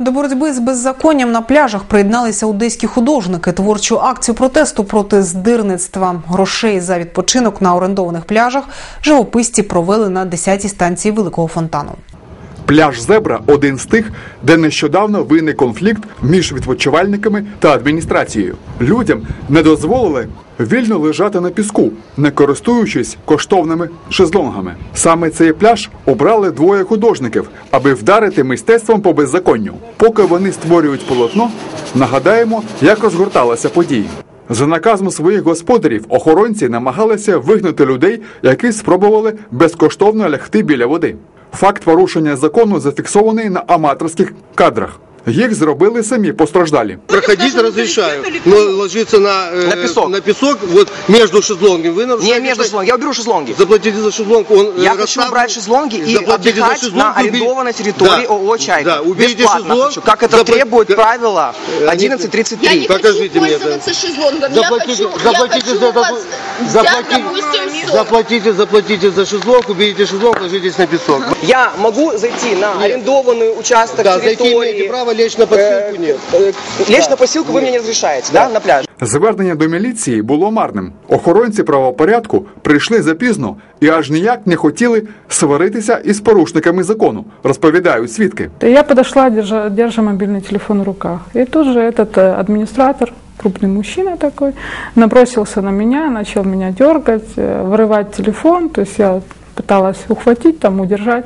До боротьби з беззаконням на пляжах приєдналися одеські художники. Творчу акцію протесту проти здирництва грошей за відпочинок на орендованих пляжах живописці провели на 10-й станції Великого фонтану. Пляж Зебра один з тих, де нещодавно виник конфлікт між відпочивальниками та адміністрацією. Людям не дозволили вільно лежати на піску, не користуючись коштовними шезлонгами. Саме цей пляж обрали двоє художників, аби вдарити мистецтвом по беззаконню. Поки вони створюють полотно, нагадаємо, як розгорталися події. За наказом своїх господарів охоронці намагалися вигнати людей, які спробували безкоштовно лягти біля води. Факт порушення закону зафіксований на аматорських кадрах. Їх зробили самі постраждалі. Проходить разрешаю, но ложиться на, э, На песок. на песок, вот между шезлонгами вы Не нарушаете. между шезлонгами. Я уберу шезлонги. Заплатите за шезлонг, он э, Я хочу расставлен. убрать шезлонги и Заплатите за отдыхать шезлонг, на убери- арендованной территории Да, ООО «Чайка». Да, уберите Бесплатно шезлонг. хочу. Как это запла- требует Ка- правило Они- 11.33. Я не Покажите хочу мне это. пользоваться шезлонгом. Заплатите, я хочу, заплатите я хочу за у вас это- взять, заплатите, допустим, сон. заплатите, заплатите за шезлонг, уберите шезлонг, ложитесь на песок. Я могу зайти на арендованный участок Да, зайти территории. имеете право, лечь на подстилку нет. э, лечь на посилку вы мне не разрешаете, да, на пляже? Звернення до міліції було марним. Охоронці правопорядку прийшли запізно і аж ніяк не хотіли сваритися із порушниками закону, розповідають свідки. И Я подошла, держа, держа мобильный телефон в руках. И тут же этот э, администратор, крупный мужчина такой, набросился на меня, начал меня дергать, э, вырывать телефон. То есть я пыталась ухватить, там, удержать.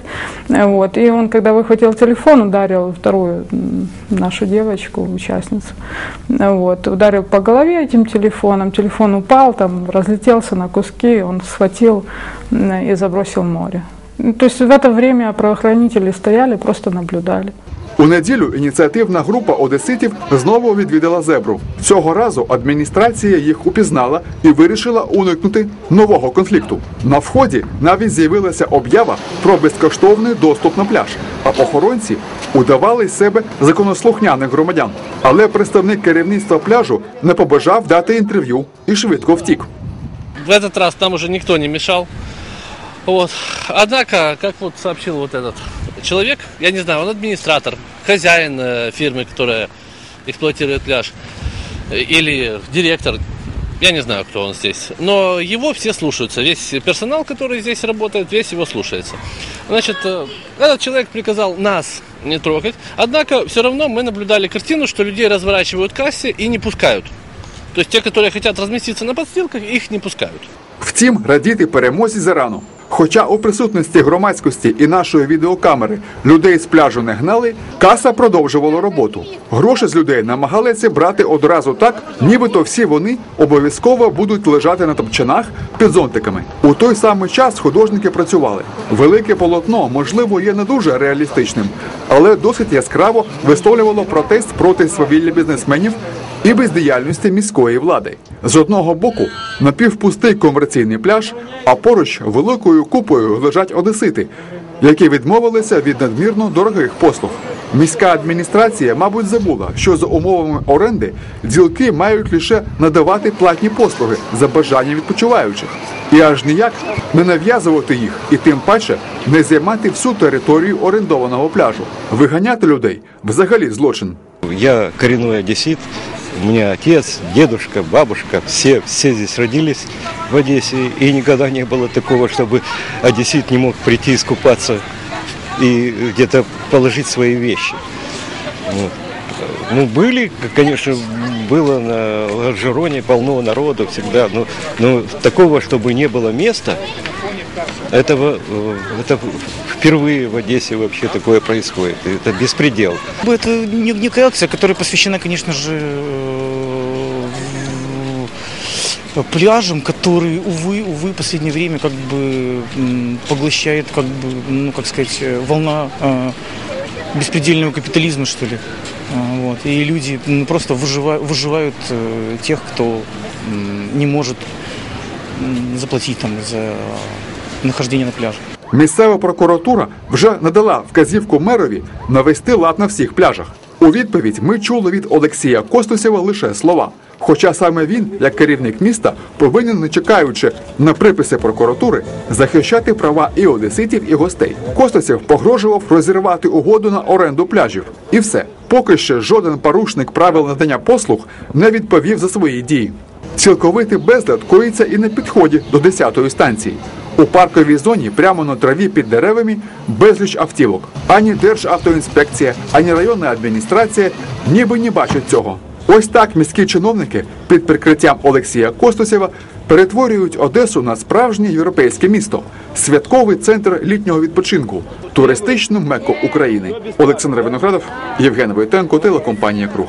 Вот. И он, когда выхватил телефон, ударил вторую нашу девочку, участницу. Вот. Ударил по голове этим телефоном. Телефон упал, там, разлетелся на куски. Он схватил и забросил в море. Ну, То есть в это время правоохранители стояли, просто наблюдали. У неділю ініціативна група одеситів знову відвідала зебру. Цього разу адміністрація їх упізнала і вирішила уникнути нового конфлікту. На вході навіть з'явилася об'ява про безкоштовний доступ на пляж, а охоронці удавали з себе законослухняних громадян. Але представник керівництва пляжу не побажав дати інтерв'ю і швидко втік. В этот раз нам уже никто не мешал. Вот. Однако, как вот сообщил вот этот человек, я не знаю, он администратор, хозяин э, фирмы, которая эксплуатирует пляж, э, или директор, я не знаю, кто он здесь. Но его все слушаются, весь персонал, который здесь работает, весь его слушается. Значит, э, этот человек приказал нас не трогать, однако все равно мы наблюдали картину, что людей разворачивают к кассе и не пускают. То есть те, которые хотят разместиться на подстилках, их не пускают. Втім, радіти перемозі зарано. Хоча у присутності громадськості і нашої відеокамери людей з пляжу не гнали, каса продовжувала роботу. Гроші з людей намагалися брати одразу так, нібито всі вони обов'язково будуть лежати на топчанах під зонтиками. У той самий час художники працювали. Велике полотно, можливо, є не дуже реалістичним, але досить яскраво висловлювало протест проти свавілля бізнесменів і бездіяльності міської влади. З одного боку напівпустий комерційний пляж, а поруч великою купою лежать одесити, які відмовилися від надмірно дорогих послуг. Міська адміністрація, мабуть, забула, що за умовами оренди ділки мають лише надавати платні послуги за бажанням відпочиваючих, і аж ніяк не нав'язувати їх, і тим паче не займати всю територію орендованого пляжу. Виганяти людей взагалі злочин. Я коренной одессит. У меня отец, дедушка, бабушка, все, все здесь родились в Одессе. И никогда не было такого, чтобы одессит не мог прийти искупаться и где-то положить свои вещи. Вот. Ну, были, конечно, было на Лонжероне полно народу всегда, но, но такого, чтобы не было места, этого, э, это впервые в Одессе вообще такое происходит. Это беспредел. Это не- некая акция, которая посвящена, конечно же, э, пляжам, которые, увы, увы, в последнее время как бы поглощает, как бы, ну, как сказать, э, волна э, беспредельного капитализма, что ли. А, Вот. И люди ну, просто выживают, выживают э, тех, кто м, не может заплатить там за нахождение на пляже. Місцева прокуратура вже надала вказівку мерові навести лад на всіх пляжах. У відповідь ми чули від Олексія Костусєва лише слова. Хоча саме він, як керівник міста, повинен, не чекаючи на приписи прокуратури, захищати права і одеситів, і гостей. Костусєв погрожував розірвати угоду на оренду пляжів. І все. Поки що жоден порушник правил надання послуг не відповів за свої дії. Цілковитий безлад коїться і на підході до 10-ї станції. У парковій зоні прямо на траві під деревами безліч автівок. Ані Державтоінспекція, ані районна адміністрація ніби не бачать цього. Ось так міські чиновники під прикриттям Олексія Костусєва перетворюють Одесу на справжнє європейське місто, святковий центр літнього відпочинку, туристичну мекку України. Олександр Виноградов, Євген Войтенко, телекомпанія Круг.